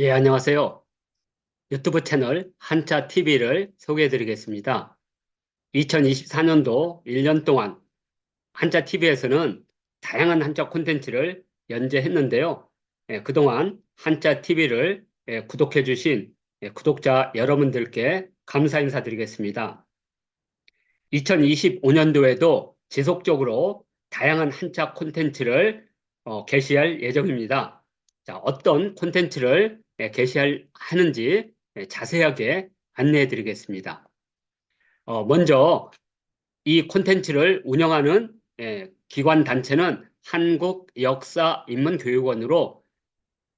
예, 안녕하세요. 유튜브 채널 한자 TV를 소개해 드리겠습니다. 2024년도 1년 동안 한자 TV에서는 다양한 한자 콘텐츠를 연재했는데요. 예, 그동안 한자 TV를 예, 구독해 주신 예, 구독자 여러분들께 감사 인사드리겠습니다. 2025년도에도 지속적으로 다양한 한자 콘텐츠를 어, 게시할 예정입니다. 자, 어떤 콘텐츠를 예, 게시할 하는지 예, 자세하게 안내해 드리겠습니다. 어, 먼저 이 콘텐츠를 운영하는 예, 기관 단체는 한국역사인문교육원으로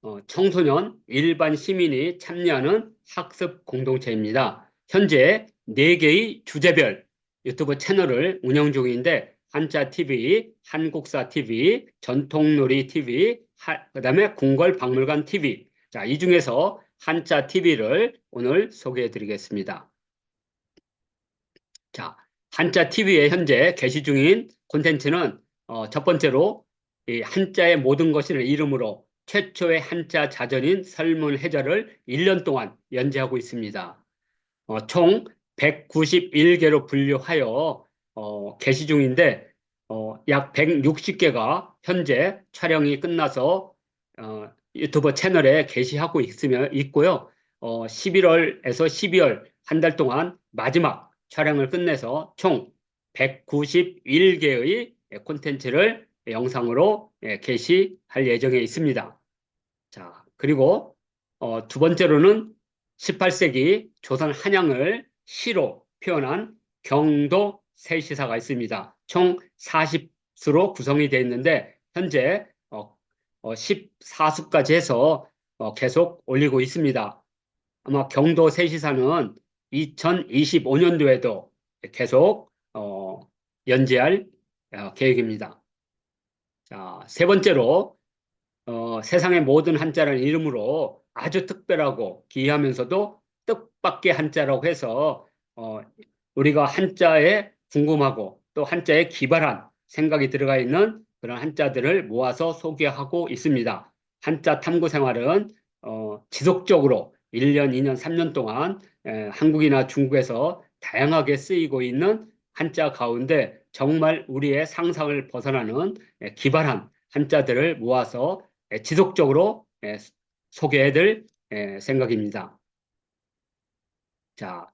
어, 청소년 일반 시민이 참여하는 학습 공동체입니다. 현재 4개의 주제별 유튜브 채널을 운영 중인데 한자 TV, 한국사 TV, 전통놀이 TV, 그 다음에 궁궐박물관 TV 자, 이 중에서 한자 TV를 오늘 소개해 드리겠습니다. 자, 한자 TV에 현재 게시 중인 콘텐츠는 어, 첫 번째로 이 한자의 모든 것이를 이름으로 최초의 한자 자전인 설문해자를 1년 동안 연재하고 있습니다. 어, 총 191개로 분류하여 어, 게시 중인데 어, 약 160개가 현재 촬영이 끝나서 어, 유튜브 채널에 게시하고 있으며 있고요. 어, 11월에서 12월 한 달 동안 마지막 촬영을 끝내서 총 191개의 콘텐츠를 영상으로 예, 게시할 예정에 있습니다. 자, 그리고 어, 두 번째로는 18세기 조선 한양을 시로 표현한 경도 세시사가 있습니다. 총 40수로 구성이 되어 있는데 현재 어, 14수까지 해서 어, 계속 올리고 있습니다. 아마 경도 세시사는 2025년도에도 계속 어, 연재할 어, 계획입니다. 자, 세 번째로 어, 세상의 모든 한자라는 이름으로 아주 특별하고 기이하면서도 뜻밖의 한자라고 해서 어, 우리가 한자에 궁금하고 또 한자에 기발한 생각이 들어가 있는 그런 한자들을 모아서 소개하고 있습니다. 한자 탐구 생활은 어, 지속적으로 1년, 2년, 3년 동안 에, 한국이나 중국에서 다양하게 쓰이고 있는 한자 가운데 정말 우리의 상상을 벗어나는 에, 기발한 한자들을 모아서 에, 지속적으로 소개해드릴 생각입니다. 자,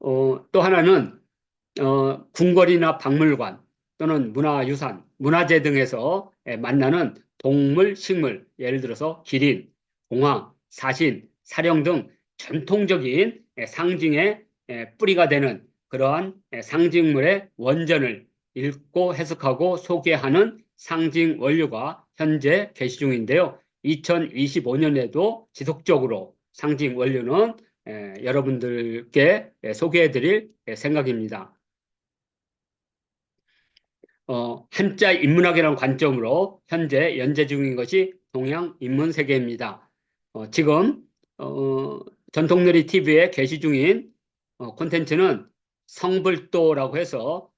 어, 또 하나는 어, 궁궐이나 박물관 또는 문화유산, 문화재 등에서 만나는 동물, 식물, 예를 들어서 기린, 공황, 사신, 사령 등 전통적인 상징의 뿌리가 되는 그러한 상징물의 원전을 읽고 해석하고 소개하는 상징 원료가 현재 게시 중인데요. 2025년에도 지속적으로 상징 원료는 여러분들께 소개해 드릴 생각입니다. 어, 한자 인문학이라는 관점으로 현재 연재 중인 것이 동양 인문 세계입니다. 어, 지금 어, 전통놀이 TV에 게시 중인 어, 콘텐츠는 성불도라고 해서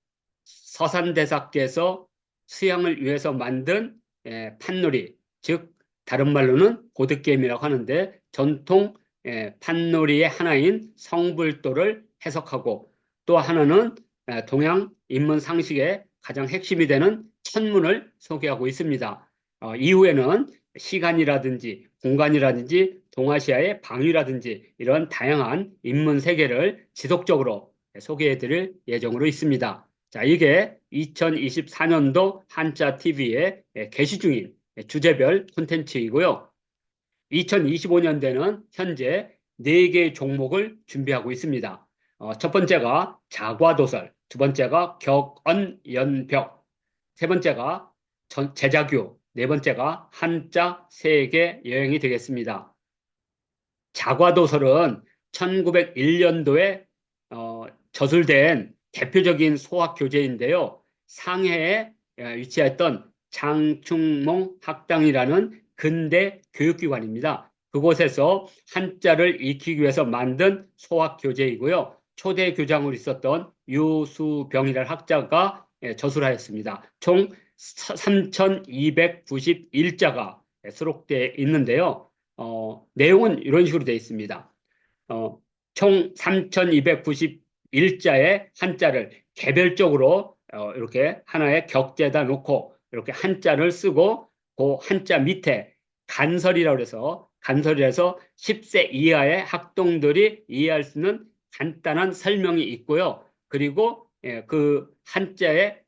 서산대사께서 수양을 위해서 만든 예, 판놀이, 즉 다른 말로는 보드게임이라고 하는데 전통 예, 판놀이의 하나인 성불도를 해석하고 또 하나는 예, 동양 인문 상식의 가장 핵심이 되는 천문을 소개하고 있습니다. 어, 이후에는 시간이라든지 공간이라든지 동아시아의 방위라든지 이런 다양한 인문 세계를 지속적으로 소개해 드릴 예정으로 있습니다. 자, 이게 2024년도 한자 TV에 게시 중인 주제별 콘텐츠이고요. 2025년대는 현재 4개 종목을 준비하고 있습니다. 어, 첫 번째가 자과도설, 두 번째가 격언연벽, 세 번째가 전, 제자교, 네 번째가 한자 세계 여행이 되겠습니다. 자과도설은 1901년도에 어, 저술된 대표적인 소학 교재인데요. 상해에 어, 위치했던 장충몽 학당이라는 근대 교육기관입니다. 그곳에서 한자를 익히기 위해서 만든 소학 교재이고요. 초대 교장으로 있었던 유수병이라는 학자가 예, 저술하였습니다. 총 3,291자가 수록되어 있는데요. 어, 내용은 이런 식으로 되어 있습니다. 어, 총 3,291자의 한자를 개별적으로 어, 이렇게 하나의 격제에다 놓고 이렇게 한자를 쓰고 그 한자 밑에 간설이라고 해서 간설이라서 10세 이하의 학동들이 이해할 수 있는 간단한 설명이 있고요. 그리고 예, 그 한자에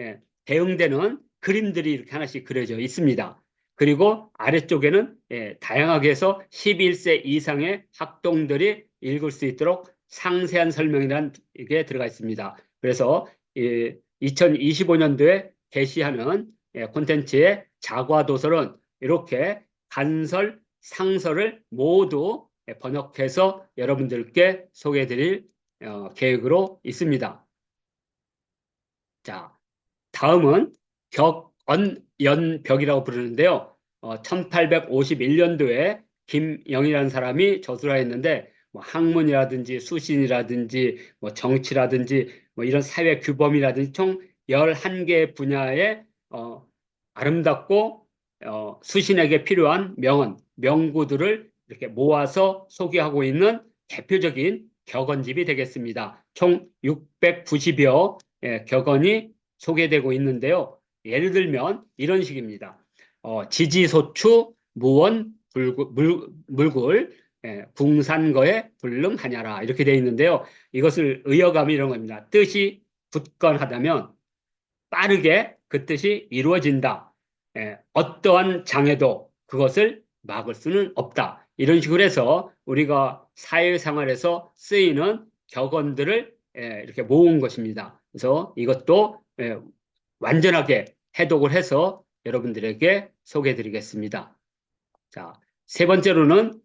예, 대응되는 그림들이 이렇게 하나씩 그려져 있습니다. 그리고 아래쪽에는 예, 다양하게 해서 11세 이상의 학동들이 읽을 수 있도록 상세한 설명이라는 게 들어가 있습니다. 그래서 예, 2025년도에 게시하는 예, 콘텐츠의 자과도서는 이렇게 간설, 상설을 모두 예, 번역해서 여러분들께 소개해드릴 어, 계획으로 있습니다. 자, 다음은 격 언 연 벽이라고 부르는데요. 어, 1851년도에 김영이라는 사람이 저술하였는데 뭐 학문이라든지 수신이라든지 뭐 정치라든지 뭐 이런 사회 규범이라든지 총 11개 분야의 어, 아름답고 어, 수신에게 필요한 명언, 명구들을 이렇게 모아서 소개하고 있는 대표적인 격언집이 되겠습니다. 총 690여 예, 격언이 소개되고 있는데요. 예를 들면 이런 식입니다. 어, 지지소추 무원 불구, 물, 물굴 예, 궁산거에 불능하냐라 이렇게 되어 있는데요. 이것을 의어감이 이런 겁니다. 뜻이 굳건하다면 빠르게 그 뜻이 이루어진다. 예, 어떠한 장애도 그것을 막을 수는 없다. 이런 식으로 해서 우리가 사회생활에서 쓰이는 격언들을 예, 이렇게 모은 것입니다. 그래서 이것도 예, 완전하게 해독을 해서 여러분들에게 소개해 드리겠습니다. 자, 세 번째로는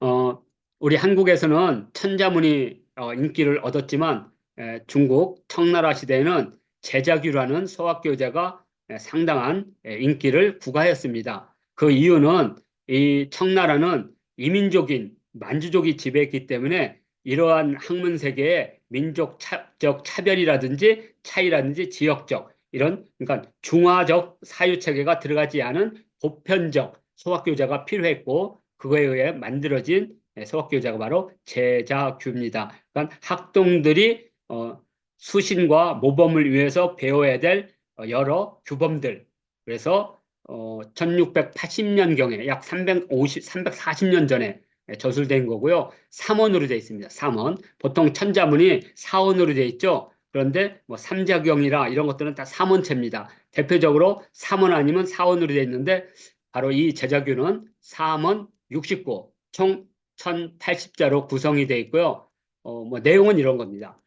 어, 우리 한국에서는 천자문이 어, 인기를 얻었지만 에, 중국 청나라 시대에는 제자규라는 소학교재가 에, 상당한 에, 인기를 구가했습니다. 그 이유는 이 청나라는 이민족인 만주족이 지배했기 때문에 이러한 학문 세계에 민족적 차별이라든지 차이라든지 지역적 이런 그러니까 중화적 사유 체계가 들어가지 않은 보편적 소학교재가 필요했고 그거에 의해 만들어진 소학교재가 바로 제자규입니다. 그러니까 학동들이 어, 수신과 모범을 위해서 배워야 될 어, 여러 규범들 그래서 어, 1680년경에 약 350, 340년 전에 저술된 거고요. 3원으로 되어 있습니다. 3원. 보통 천자문이 4원으로 되어 있죠. 그런데 뭐 삼자경이라 이런 것들은 다 3원체입니다. 대표적으로 3원 아니면 4원으로 되어 있는데 바로 이 제자규는 3원 69, 총 1080자로 구성이 되어 있고요. 어, 뭐 내용은 이런 겁니다.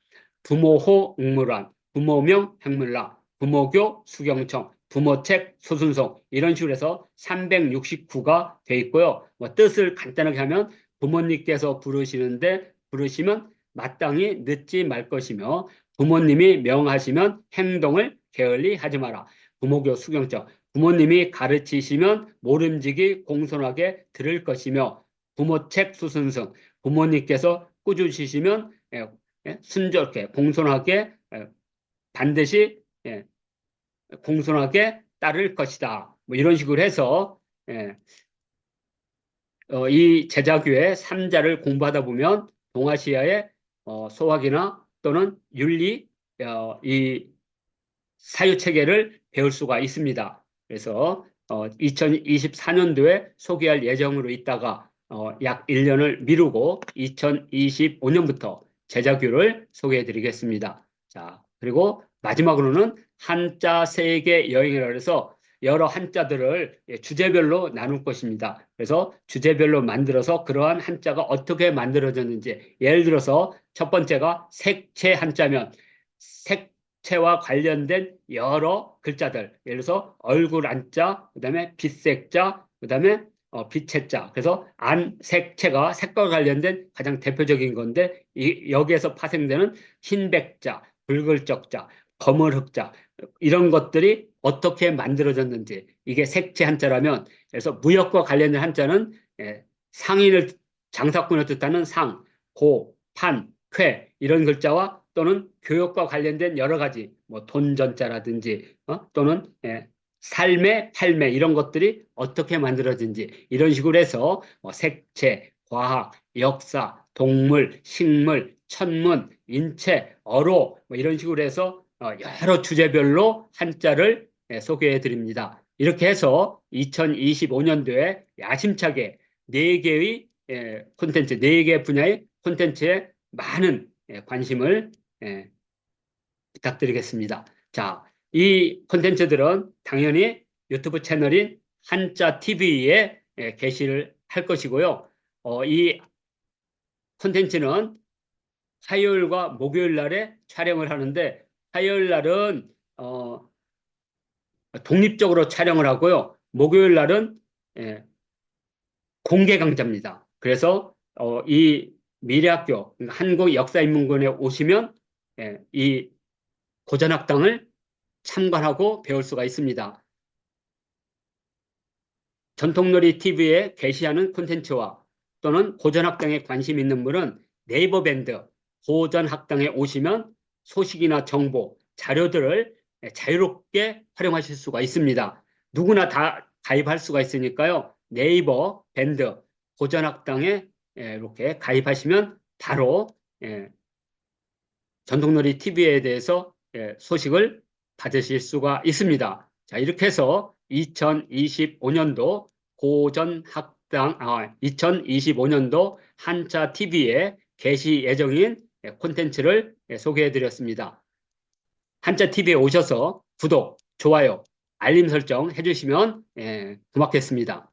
부모호 응무란, 부모명 행물라, 부모교 수경청, 부모책 소순송 이런 식으로 해서 369가 되어 있고요. 뭐 뜻을 간단하게 하면 부모님께서 부르시는데 부르시면 마땅히 늦지 말 것이며 부모님이 명하시면 행동을 게을리 하지 마라. 부모교 수경청 부모님이 가르치시면 모름지기 공손하게 들을 것이며 부모책 수순승 부모님께서 꾸짖으시면 예, 예, 순조롭게 공손하게 예, 반드시 공손하게 따를 것이다. 뭐 이런 식으로 해서 어, 이 제자교의 삼자를 공부하다 보면 동아시아의 어, 소학이나 또는 윤리 어, 이 사유 체계를 배울 수가 있습니다. 그래서 어, 2024년도에 소개할 예정으로 있다가 어, 약 1년을 미루고 2025년부터 제자교를 소개해 드리겠습니다. 자, 그리고 마지막으로는 한자 세계 여행이라 해서 여러 한자들을 예, 주제별로 나눌 것입니다. 그래서 주제별로 만들어서 그러한 한자가 어떻게 만들어졌는지 예를 들어서 첫 번째가 색채 한자면 색 체와 관련된 여러 글자들 예를 들어서 얼굴 안자 그 다음에 빛색자 그 다음에 어, 빛의 자 그래서 안색체가 색과 관련된 가장 대표적인 건데 이, 여기에서 파생되는 흰백자 붉을 적자 검을 흑자 이런 것들이 어떻게 만들어졌는지 이게 색채 한자라면 그래서 무역과 관련된 한자는 예, 상인을 장사꾼을 뜻하는 상, 고, 판, 쾌 이런 글자와 또는 교육과 관련된 여러 가지 뭐 돈전자라든지 어? 또는 예, 삶의 팔매 이런 것들이 어떻게 만들어진지 이런 식으로 해서 뭐 색채, 과학, 역사, 동물, 식물, 천문, 인체, 어로 뭐 이런 식으로 해서 어, 여러 주제별로 한자를 예, 소개해 드립니다. 이렇게 해서 2025년도에 야심차게 네 개의 예, 콘텐츠, 네개 분야의 콘텐츠에 많은 예, 관심을 예, 부탁드리겠습니다. 자, 이 콘텐츠들은 당연히 유튜브 채널인 한자 TV에 예, 게시를 할 것이고요. 어, 이 콘텐츠는 화요일과 목요일 날에 촬영을 하는데 화요일 날은 어, 독립적으로 촬영을 하고요. 목요일 날은 예, 공개 강좌입니다. 그래서 어, 이 미래학교 한국 역사인문관에 오시면 예, 이 고전학당을 참관하고 배울 수가 있습니다. 전통놀이 TV에 게시하는 콘텐츠와 또는 고전학당에 관심 있는 분은 네이버 밴드 고전학당에 오시면 소식이나 정보, 자료들을 자유롭게 활용하실 수가 있습니다. 누구나 다 가입할 수가 있으니까요. 네이버 밴드 고전학당에 예, 이렇게 가입하시면 바로 예, 전통놀이 TV에 대해서 예, 소식을 받으실 수가 있습니다. 자, 이렇게 해서 2025년도 고전학당, 아, 2025년도 한자 TV에 게시 예정인 콘텐츠를 소개해 드렸습니다. 한자 TV에 오셔서 구독, 좋아요, 알림 설정 해주시면 고맙겠습니다.